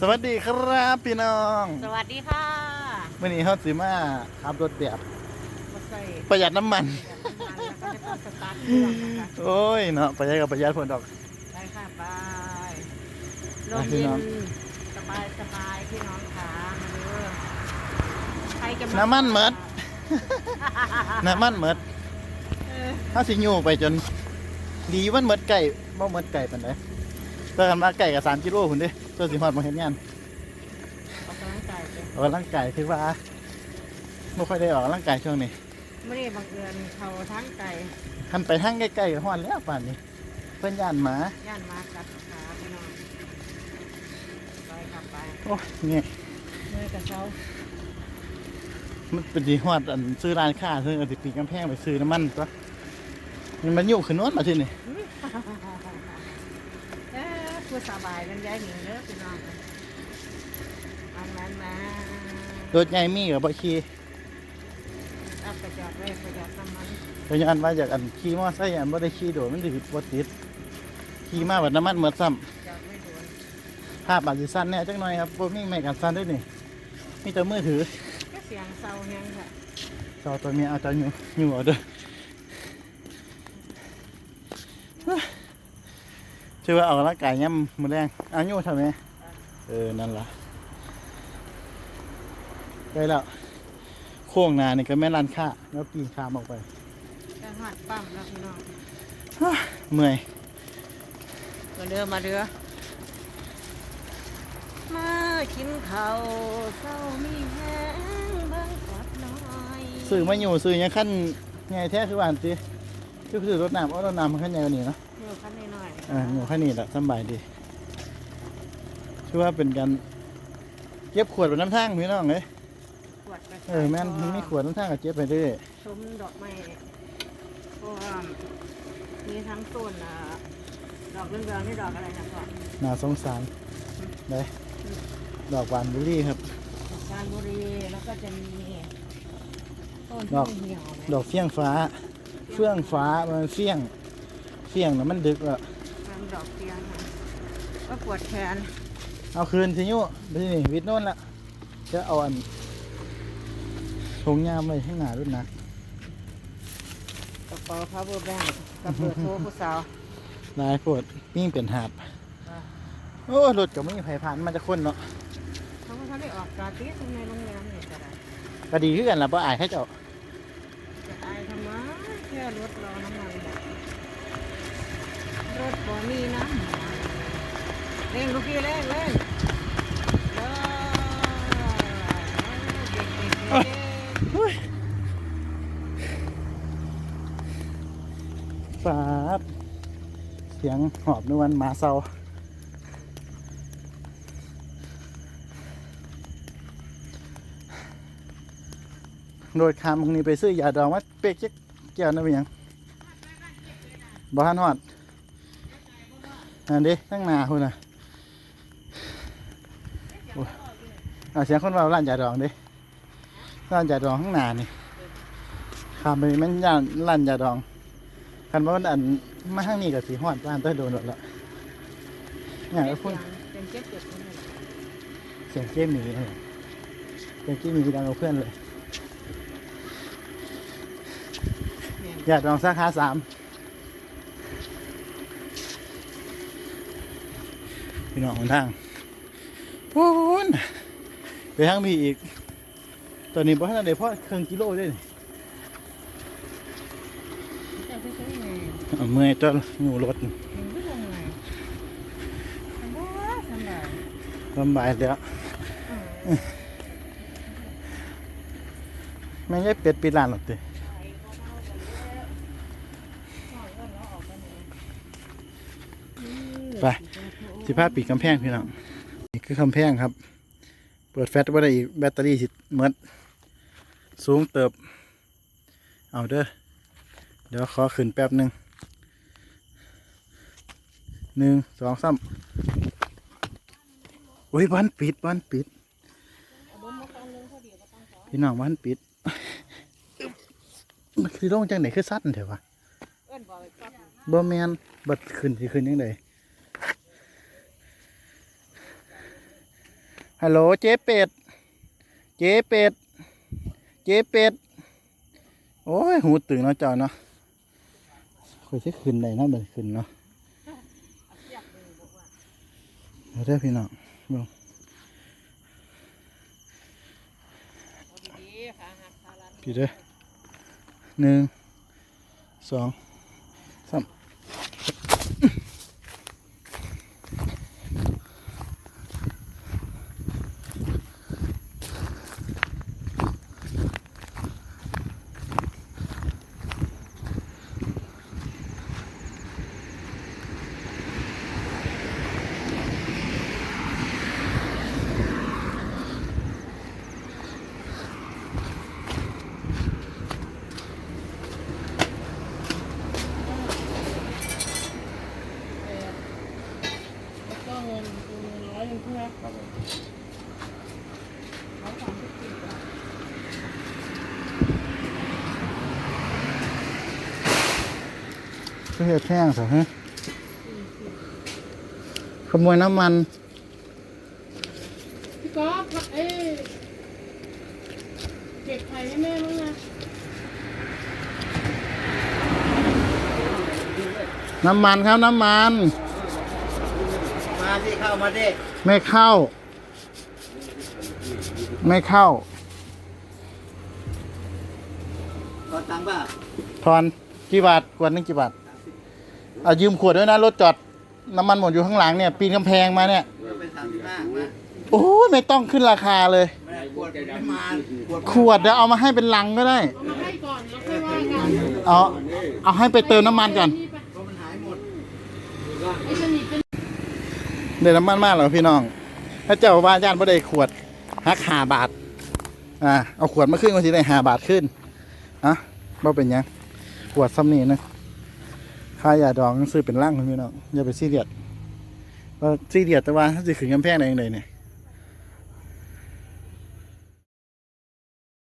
สวัสดีครับพี่น้องสวัสดีค่ะวันนี้เขาสิมาขับรถแบบมาใส่ประหยัดน้ำมันแล้วก็จะต้องสตาร์ทเครื่องนะคะโอ้ยเนาะประหยัดกับประหยัดผลดอกได้ค่ะไปลไปมพี่เย็น้องนสบายสบายพี่น้องขามาเด้อใครจะาน้ำมันเหมิดน้ำมันเหมิดเออเขาสิอยู่ไปจน ดีมันเหมิดไก่บ่เหมิดไก่ปานใด เต่กันมาไก่กับสามกิโลพุ่นเด้ตัวสิฮอดมาเห็นงานออกกำลังกายไปออกกำลังกายถือว่าไม่ค่อยได้ออกกำลังกายช่วงนี้ไม่ได้บังเอิญเขาทั้งไก่คันไปทางใกล้ๆกับฮอดแล้วป่านนี้ เพิ่นย่านหมาย่านมากัดขาพี่น้องไปขับไปโอ้ยเนี่ยเมื่อยกับเขามันเป็นดีฮอดอันซื้อร้านค้าซื้ออันสิปีนกำแพงไปซื้อน้ำมันตัวมันมันอยู่ขึ้นโนวนมาที่นี่เออ ผู้สบายกันย้ายหนีเด้อพี่น้องอันนั้นมารถใหญ่มีกับบ่ขี่เอาไปจอดไว้ไปจอดน้ำมันเพราะฉะนั้นว่าจากอันขี่มอไซค์อันบ่ได้ขี่โดดมันสิบ่ติดขี่มาบัดน้ำมันหมดซ้ำจอดไม่โดนภาพอาจสิสั้นแหน่จักหน่อยครับบ่มีไม้กันสั้นด้วยนี่มีแต่มือถือก็เสียงเศร้าแฮงค่ะ จอตัวเมียเอาจออยู่อยู่เอาเด้อ ชื่อว่าออกกำลังกายย่ำมือแรงเอาอยู่ทำไมเออ นั่นล่ะได้แล้วโค้งหนานี่ก็แม่นร้านค้าแล้วปีนข้ามออกไปจะหัดปั๊มแล้วพี่น้องเมื่อยมาเรือมาเรือ มากินข้าวเศร้ามีแห้งเบิ่งกอดน้อยซื้อมาอยู่ซื้อหยังขั้นใหญ่แท้คือว่าอันติคือซื้อรถน้ำเอารถน้ำมันขั้นใหญ่กว่านี้เนาะเดี๋ยวคันน้ อยๆอ่าอยู่ขั้นนี้แหละสำบายดีชื่อว่าเป็นการเก็บขวดบนน้ำทางพี่น้องเลยขวดกระเออแม่นมันมีขวดน้ำทางก็เก็บไปเรื่อยชมดอกไม้เพราะว่ามีทั้งต้นอะดอกเรืองๆนี่ดอกอะไรนะพ่อน่าสงสารเลยดอกหวานบุรีครับดอกการบุรีแล้วก็จะมีต้นดอกที่เหี่ยวไหมดอกเฟี้ยงฟ้า เฟื่องฟ้ามันเฟี้ยง เฟี้ยงนะมันดึกแล้ วทำดอกเทียนค่ะก็ปวดแขนเอาคืนสิยุไปที่นี่วิทย์โน่นละจะเอาอันทงยามไว้ข้างหน้าด้วยนะกระเป๋า power bank กระเป๋าโทรผู้สาวนายปวดยิ่งเป็นหาบอะโอ้รถก็ไม่มีไผผ่านมันจะคนเนาะเขาก็ได้ออกกาติสในโรงแรมนี่ก็ได้ก็ดีขึ้นกันละเพราะอายให้เจ้าจะอายทำไมแค่รถรอน้ำมันหมด รถบ่มีน้ำเร่งลูกพี่เร่งเร่งเออเด็กๆเด็กเฮ้ยฟาดเสียงหอบนวลหมาเซาโดยคำตรงนี้ไปซื้อยาดองว่าเป๊กเจ๊กแก้วนั่นเป็นยังบ้านหอด อันนี้ตั้งนาคุณน่ะเอาเสียงคนเราร้านยาดองเดิร้านยาดองข้างหน้านี่คำไปมันย่านร้านยาดองคันว่ามันอันมาข้างนี้กับสีหอดร้านต้โดนหมดแล้วอย่างๆไอ้พุ่นเสียงเก้หมีเสียงเก้หมีดังกับเพื่อนเลยเนี่ยากลองสาขาสาม พี่น้องของทางพูนไปทางพี่อีก ตอนนี้บ่ทันได้พอเครื่องกิโลด้วยนี่แต่ไม่ใช่ไงเอาเมื่อยจนอยู่รถเห็นก็ยังไงทำได้ทำได้ลำบากเดี๋ยวอืมไม่ใช่เป็ดปีร้านหรอกติไป สิพาปิดกำแพงพี่น้องนี่คือกำแพงครับ เปิดแฟลชไว้ได้อีกแบตเตอรี่สิเมดสูงเติบ เอาเด้อเดี๋ยวขอขึ้นแป๊บหนึ่งหนึ่งสองสามโอ้ยบ้านปิดบ้านปิด พี่น้องบ้านปิดมันคือลงจังไหนคือสั้นเถอะวะเบอกไปปั๊บบ่แมนบัดขึ้นสิขึ้นยังไง ฮัลโหลเจ๊เป็ด เจ๊เป็ด เจ๊เป็ด โอ้ย หูตึงเนาะเจ้าเนาะคุยจะขึ้นได้เนาะเบิดขึ้นเนาะเอาเด้อพี่น้องเบิ่งดีๆขาหักขาลันพี่เด้อหนึ่งสอง งินเงินร้อยหนึ่งใช่ไหมครับผมร้อยสามสิบสี่บาทก็เฮ็ดแห้งซะฮะขโมยน้ำมัน พี่ก๊อฟเอ้ยเก็บไข่ให้แม่มั้งนะน้ำมันครับน้ำมัน มาสิเข้ามาดิไม่เข้า ไม่เข้าขอตังค์ป่ะทอนกี่บาทขวดหนึงกี่บาทเอายืมขวดด้วยนะรถจอดน้ำมันหมดอยู่ข้างหลังเนี่ยปีนกำแพงมาเนี่ยเป็นสามสิบห้ามาโอ้ยไม่ต้องขึ้นราคาเลย ไม่ได้ขวดไม่มาขวดขวดเดี๋ยวเอามาให้เป็นลังก็ได้เอามาให้ก่อนแล้วค่อยว่ากันเอาเอาให้ไปเติมน้ำมันก่อนนี่ไปเพราะมันหายหมด ไอ้สนิท เป็นเดี๋ยวน้ำมันมากเหรอพี่น้อง ถ้าเจ้าว่าย่านบ่ได้ขวดหักหาบาท อ่า เอาขวดมาขึ้นก็สิได้หาบาทขึ้นอะบ่เป็นยังขวดซ้ำนี่นะค่ายาดองซื้อเป็นร่างคุณพี่น้องอย่าไปซีเรียสว่าซีเรียสแต่ว่าถ้าสิขึ้นกำแพงไรอยังไรเนี่ย